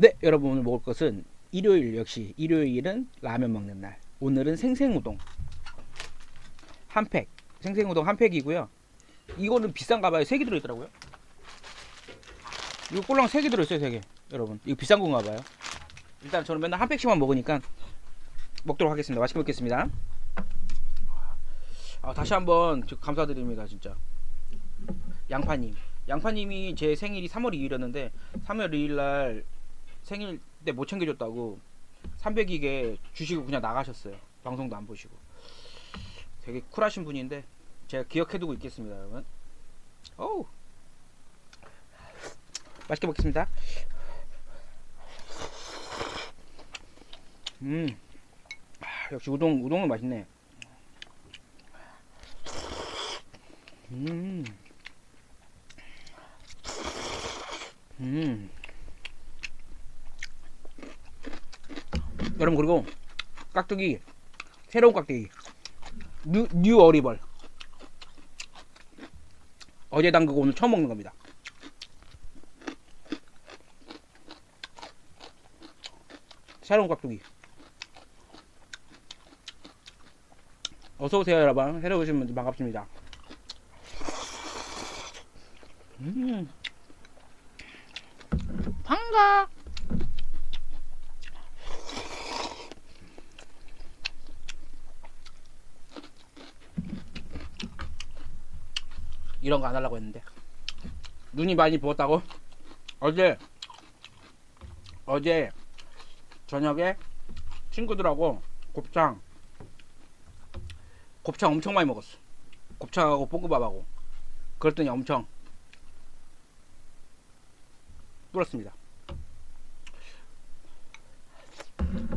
네, 여러분 오늘 먹을 것은 일요일 역시 일요일은 라면 먹는 날. 오늘은 생생우동 한 팩. 생생우동 한 팩이고요. 이거는 비싼 가 봐요. 세 개 들어있더라고요. 이거 꼴랑 세 개 들어있어요, 세 개. 여러분, 이거 비싼 건가 봐요. 일단 저는 맨날 한 팩씩만 먹으니까 먹도록 하겠습니다. 맛있게 먹겠습니다. 아, 다시 한번 저 감사드립니다, 진짜. 양파님. 양파님이 제 생일이 3월 2일이었는데 3월 2일 날 생일 때 못 챙겨줬다고 300이게 주시고 그냥 나가셨어요. 방송도 안 보시고. 되게 쿨하신 분인데 제가 기억해두고 있겠습니다, 여러분. 어우. 맛있게 먹겠습니다. 음. 아, 역시 우동 우동은 맛있네. 음. 음. 여러분 그리고 깍두기 새로운 깍두기 뉴, 뉴 어리벌 어제 담그고 오늘 처음 먹는 겁니다. 새로운 깍두기 어서 오세요 여러분 새로 오신 분들 반갑습니다. 음. 반가. 이런 거 안 하려고 했는데 눈이 많이 부었다고? 어제 어제 저녁에 친구들하고 곱창 곱창 엄청 많이 먹었어. 곱창하고 볶음밥하고 그랬더니 엄청 불었습니다.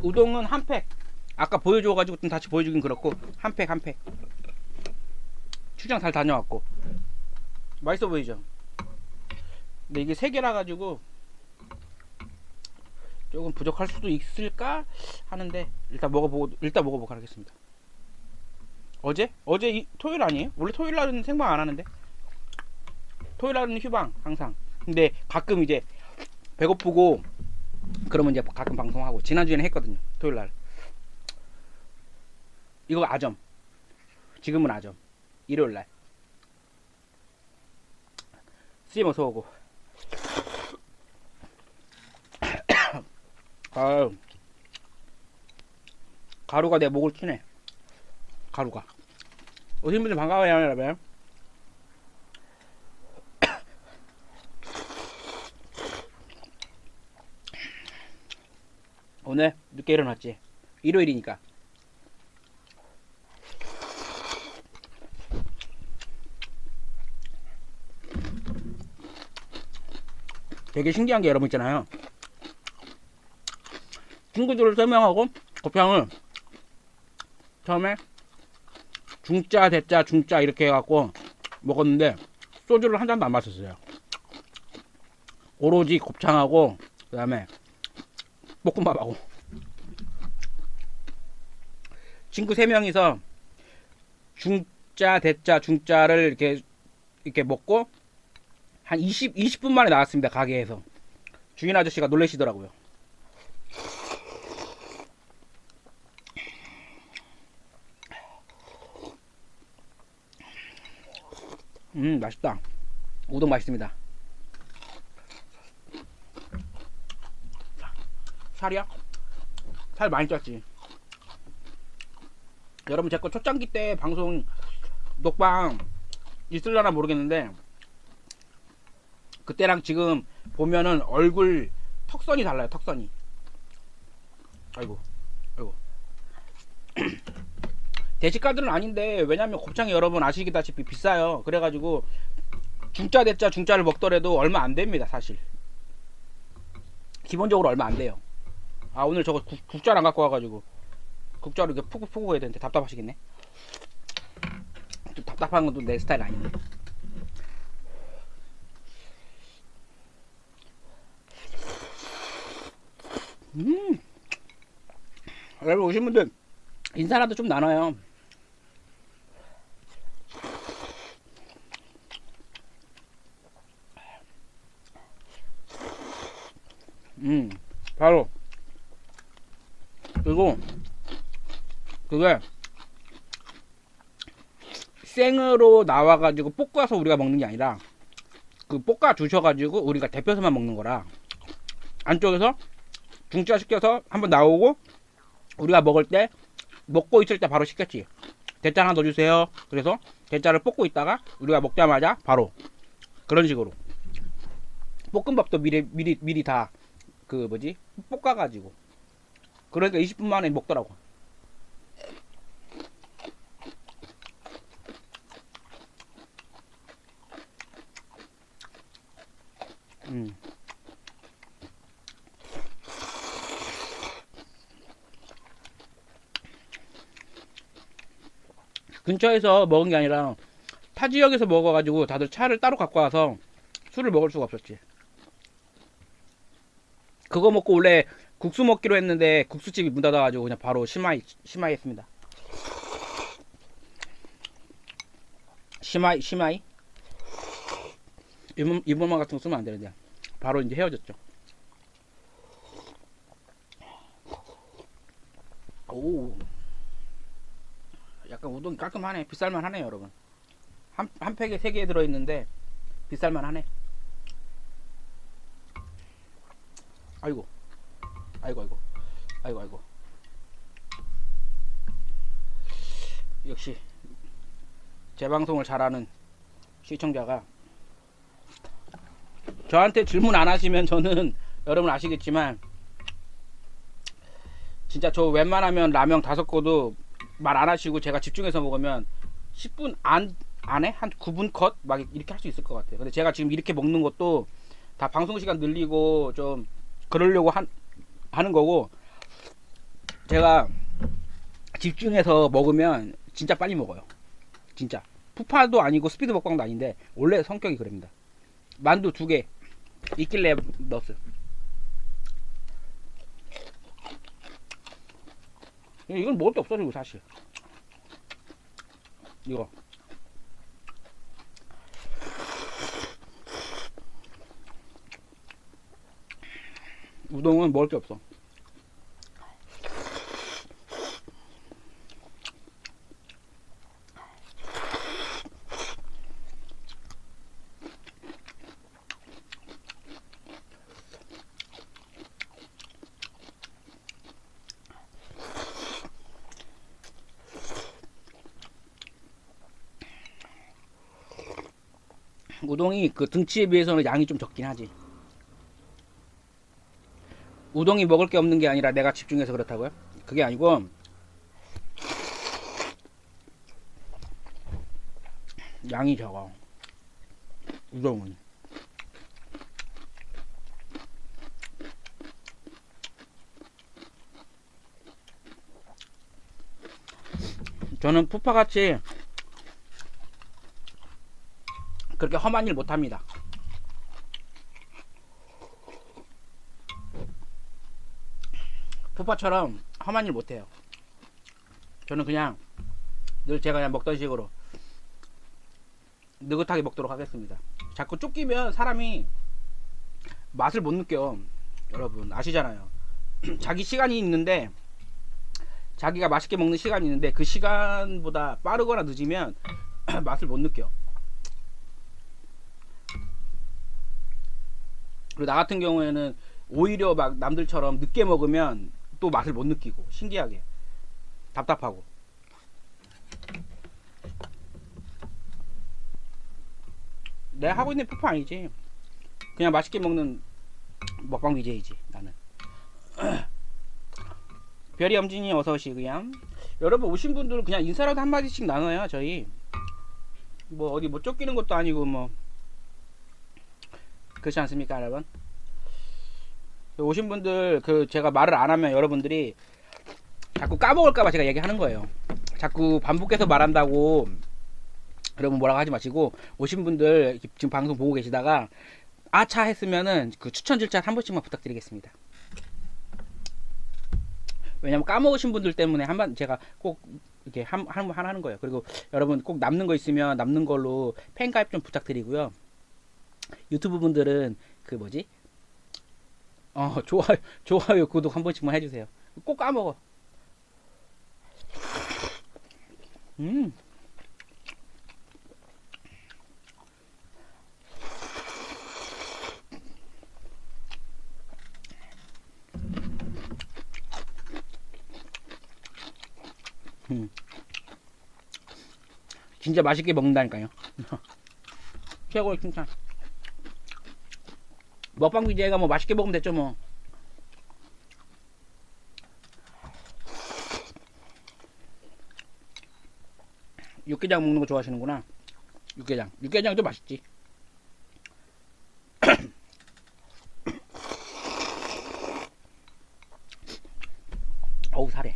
우동은 한 팩. 아까 보여줘가지고 좀 다시 보여주긴 그렇고 한 팩 한 팩. 출장 잘 다녀왔고 맛있어 보이죠? 근데 이게 세 개라 가지고 조금 부족할 수도 있을까 하는데 일단 먹어보고 일단 먹어보고 하겠습니다. 어제 어제 이, 토요일 아니에요? 원래 토요일 날은 생방 안 하는데 토요일 날은 휴방 항상. 근데 가끔 이제 배고프고 그러면 이제 가끔 방송하고 지난주에는 했거든요 토요일 날 이거 아점 지금은 아점 일요일 날 스님 어서 오고. 아유. 가루가 내 목을 치네. 가루가. 오신 분들 반가워요 여러분. 오늘 늦게 일어났지. 일요일이니까. 되게 신기한 게 여러분 있잖아요. 친구들을 설명하고 곱창을 처음에 중짜, 대짜, 중짜 이렇게 해갖고 먹었는데 소주를 한 잔도 안 마셨어요. 오로지 곱창하고 그 다음에 볶음밥하고 친구 세 명이서 중짜 대짜 중짜를 이렇게 이렇게 먹고 한 20, 20분 만에 나왔습니다 가게에서 주인 아저씨가 놀래시더라고요 음 맛있다 우동 맛있습니다 살이야? 살 많이 쪘지. 여러분 제 거 초창기 때 방송 녹방 있을려나 모르겠는데 그때랑 지금 보면은 얼굴 턱선이 달라요. 턱선이. 아이고, 아이고. 대식가들은 아닌데 왜냐면 곱창이 여러분 아시다시피 비싸요. 그래가지고 중짜 대짜 중짜를 먹더라도 얼마 안 됩니다. 사실. 기본적으로 얼마 안 돼요. 아 오늘 저거 국, 국자를 안 갖고 와가지고 국자로 이렇게 푸고 푸고 해야 되는데 답답하시겠네 좀 답답한 건 또 내 스타일 아닌데 음. 여러분 오신 분들 인사라도 좀 나눠요. 음 바로. 그리고 그게 생으로 나와가지고 볶아서 우리가 먹는 게 아니라 그 볶아 주셔가지고 우리가 데펴서만 먹는 거라. 안쪽에서 중짜 시켜서 한번 나오고 우리가 먹을 때 먹고 있을 때 바로 시켰지. 대짜 하나 넣어주세요. 그래서 대짜를 볶고 있다가 우리가 먹자마자 바로 그런 식으로. 볶음밥도 미리 미리 미리 다 그 뭐지? 볶아가지고. 그러니까 20분 만에 먹더라고. 음. 근처에서 먹은 게 아니라 타 지역에서 먹어가지고 다들 차를 따로 갖고 와서 술을 먹을 수가 없었지. 그거 먹고 원래 국수 먹기로 했는데 국수집이 문 닫아가지고 그냥 바로 심하이 심하이 했습니다. 심하이 심하이 일본 일본말 같은 거 쓰면 안 되는데 바로 이제 헤어졌죠. 오 우동이 깔끔하네. 비쌀만 하네요 여러분. 한, 한 팩에 세 개 들어있는데 비쌀만 하네. 아이고. 아이고 아이고. 아이고 아이고. 역시 제 방송을 잘하는 시청자가 저한테 질문 안 하시면 저는 여러분 아시겠지만 진짜 저 웬만하면 라면 다섯 거도 말 안 하시고 제가 집중해서 먹으면 10분 안 안에 한 9분 컷 막 이렇게 할 수 있을 것 같아요. 근데 제가 지금 이렇게 먹는 것도 다 방송 시간 늘리고 좀 그러려고 한, 하는 거고 제가 집중해서 먹으면 진짜 빨리 먹어요. 진짜 푸파도 아니고 스피드 먹방도 아닌데 원래 성격이 그럽니다. 만두 두 개 있길래 넣었어요. 이건 먹을 게 없어지고 사실. 이거. 우동은 먹을 게 없어 우동이 그 등치에 비해서는 양이 좀 적긴 하지 우동이 먹을 게 없는 게 아니라 내가 집중해서 그렇다고요? 그게 아니고 양이 적어 우동은 저는 푸파같이 그렇게 험한 일 못합니다 푸파처럼 험한 일 못해요. 저는 그냥 늘 제가 그냥 먹던 식으로 느긋하게 먹도록 하겠습니다. 자꾸 쫓기면 사람이 맛을 못 느껴. 여러분 아시잖아요. 자기 시간이 있는데 자기가 맛있게 먹는 시간이 있는데 그 시간보다 빠르거나 늦으면 맛을 못 느껴. 그리고 나 같은 경우에는 오히려 막 남들처럼 늦게 먹으면 또 맛을 못 느끼고 신기하게 답답하고. 내가 하고 있는 푸파 아니지? 그냥 맛있게 먹는 먹방 BJ지 나는. 별이 엄진이 어서 오시고요 여러분 오신 분들은 그냥 인사라도 한마디씩 나눠요 저희. 뭐 어디 뭐 쫓기는 것도 아니고 뭐 그렇지 않습니까 여러분 오신 분들 그 제가 말을 안 하면 여러분들이 자꾸 까먹을까봐 제가 얘기하는 거예요. 자꾸 반복해서 말한다고 여러분 뭐라고 하지 마시고 오신 분들 지금 방송 보고 계시다가 아차 했으면은 그 추천 질차 한 번씩만 부탁드리겠습니다. 왜냐면 까먹으신 분들 때문에 한 번 제가 꼭 이렇게 한, 한, 한 하는 거예요. 그리고 여러분 꼭 남는 거 있으면 남는 걸로 팬가입 좀 부탁드리고요. 유튜브 분들은 그 뭐지? 어 좋아요 좋아요 구독 한 번씩만 해주세요 꼭 까먹어 음 음. 진짜 맛있게 먹는다니까요. 최고의 칭찬. 먹방 BJ가 뭐 맛있게 먹으면 됐죠 뭐. 육개장 먹는 거 좋아하시는구나. 육개장. 육개장도 맛있지. 어우 살해.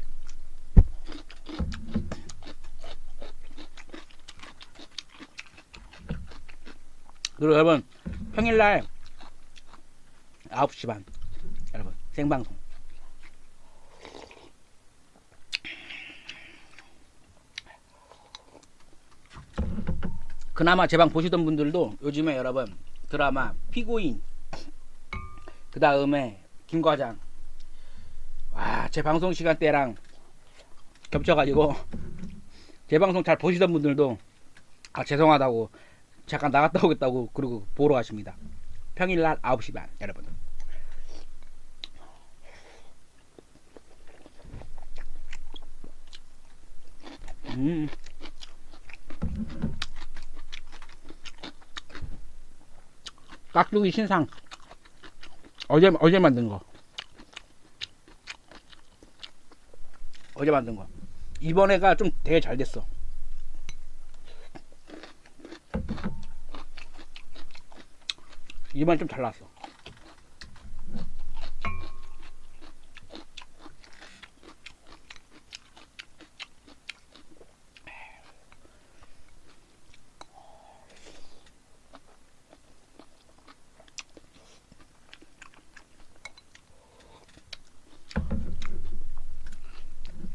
그리고 여러분 평일날 9시 반 여러분 생방송 그나마 제 방 보시던 분들도 요즘에 여러분 드라마 피고인 그 다음에 김과장 와 제 방송 시간대랑 겹쳐가지고 제 방송 잘 보시던 분들도 아 죄송하다고 잠깐 나갔다 오겠다고 그리고 보러 가십니다. 평일날 9시 반 여러분. 음. 깍두기 신상 어제 어제 만든 거 어제 만든 거 이번에가 좀 되게 잘 됐어 이번에 좀잘 나왔어.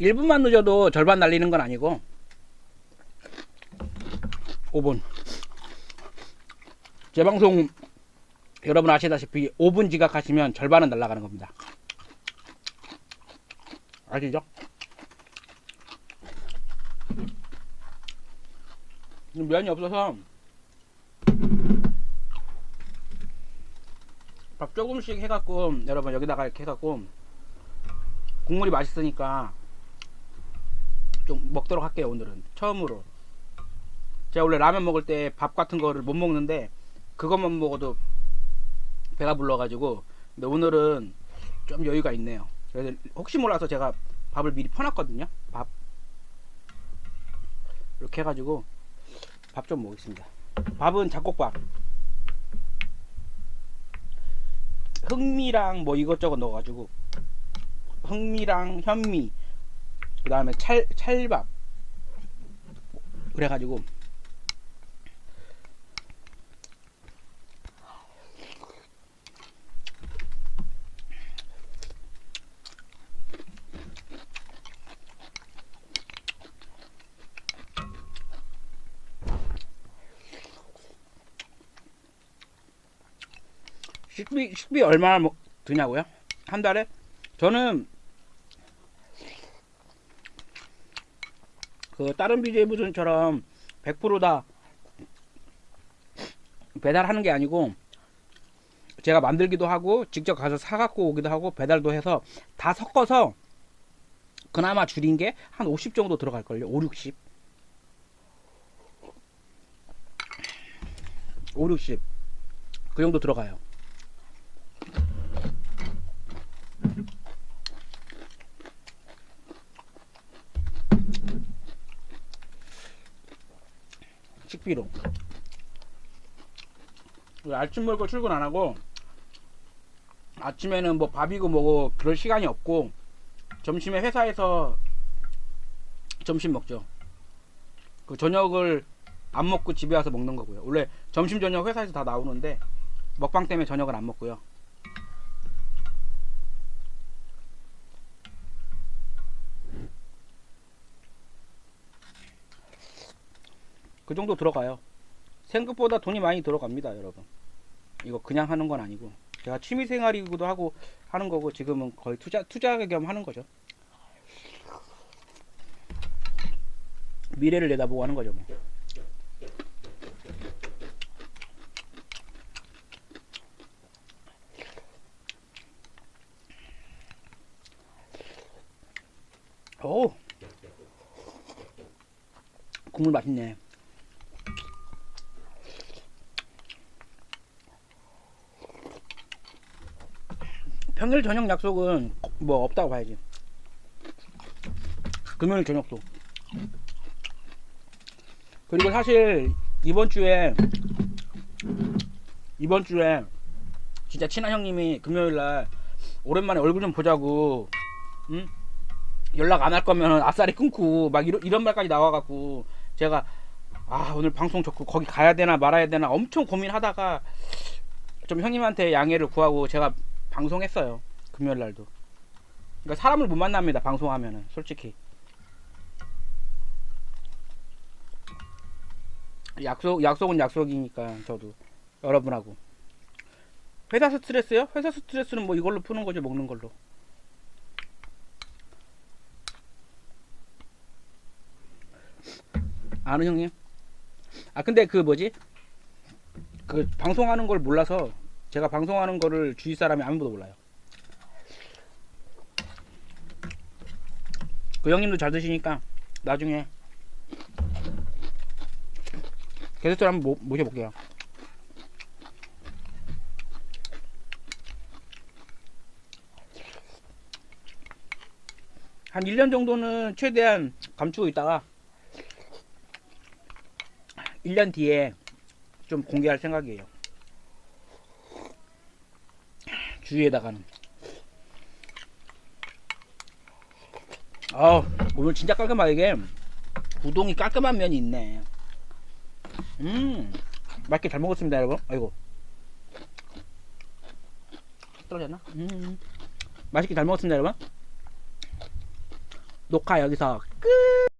일분만 늦어도 절반 날리는 건 아니고 5분 재방송 여러분 아시다시피 5분 지각하시면 절반은 날아가는 겁니다. 아시죠? 면이 없어서 밥 조금씩 해갖고 여러분 여기다가 이렇게 해갖고 국물이 맛있으니까 좀 먹도록 할게요 오늘은 처음으로 제가 원래 라면 먹을 때 밥 같은 거를 못 먹는데 그것만 먹어도 배가 불러가지고 근데 오늘은 좀 여유가 있네요. 그래서 혹시 몰라서 제가 밥을 미리 퍼놨거든요. 밥 이렇게 해가지고 밥 좀 먹겠습니다. 밥은 잡곡밥. 흑미랑 뭐 이것저것 넣어가지고 흑미랑 현미 그 다음에 찰 찰밥 그래가지고 식비 식비 얼마나 먹, 드냐고요? 한 달에? 저는 그 다른 BJ 분들처럼 100%다 배달하는 게 아니고 제가 만들기도 하고 직접 가서 사 갖고 오기도 하고 배달도 해서 다 섞어서 그나마 줄인 게 한 50 정도 들어갈 걸요. 5, 60 5, 60 그 정도 들어가요 식비로. 아침 먹고 출근 안 하고 아침에는 뭐 밥이고 뭐고 그럴 시간이 없고 점심에 회사에서 점심 먹죠. 그 저녁을 안 먹고 집에 와서 먹는 거고요. 원래 점심 저녁 회사에서 다 나오는데 먹방 때문에 저녁을 안 먹고요 그 정도 들어가요. 생각보다 돈이 많이 들어갑니다, 여러분. 이거 그냥 하는 건 아니고. 제가 취미 생활이기도 하고 하는 거고 지금은 거의 투자 투자 겸 하는 거죠. 미래를 내다보고 하는 거죠. 뭐. 오 국물 맛있네. 평일 저녁 약속은 뭐 없다고 봐야지. 금요일 저녁도. 그리고 사실 이번 주에 이번 주에 진짜 친한 형님이 금요일 날 오랜만에 얼굴 좀 보자고 응? 연락 안 할 거면 아싸리 끊고 막 이런, 이런 말까지 나와갖고 제가 아 오늘 방송 좋고 거기 가야 되나 말아야 되나 엄청 고민하다가 좀 형님한테 양해를 구하고 제가 방송했어요 금요일 날도 그러니까 사람을 못 만납니다 방송하면은 솔직히 약속 약속은 약속이니까 저도 여러분하고 회사 스트레스요? 회사 스트레스는 뭐 이걸로 푸는 거죠 먹는 걸로 아는 형님? 아 근데 그 뭐지? 그 방송하는 걸 몰라서 제가 방송하는 거를 주위 사람이 아무도 몰라요. 그 형님도 잘 드시니까 나중에 게스트를 한번 모, 모셔볼게요. 한 1년 정도는 최대한 감추고 있다가 1년 뒤에 좀 공개할 생각이에요. 주위에다가는. 아 오늘 진짜 깔끔하게 우동이 깔끔한 면이 있네. 음 맛있게 잘 먹었습니다 여러분. 아이고 떨어졌나? 음 맛있게 잘 먹었습니다 여러분. 녹화 여기서 끝.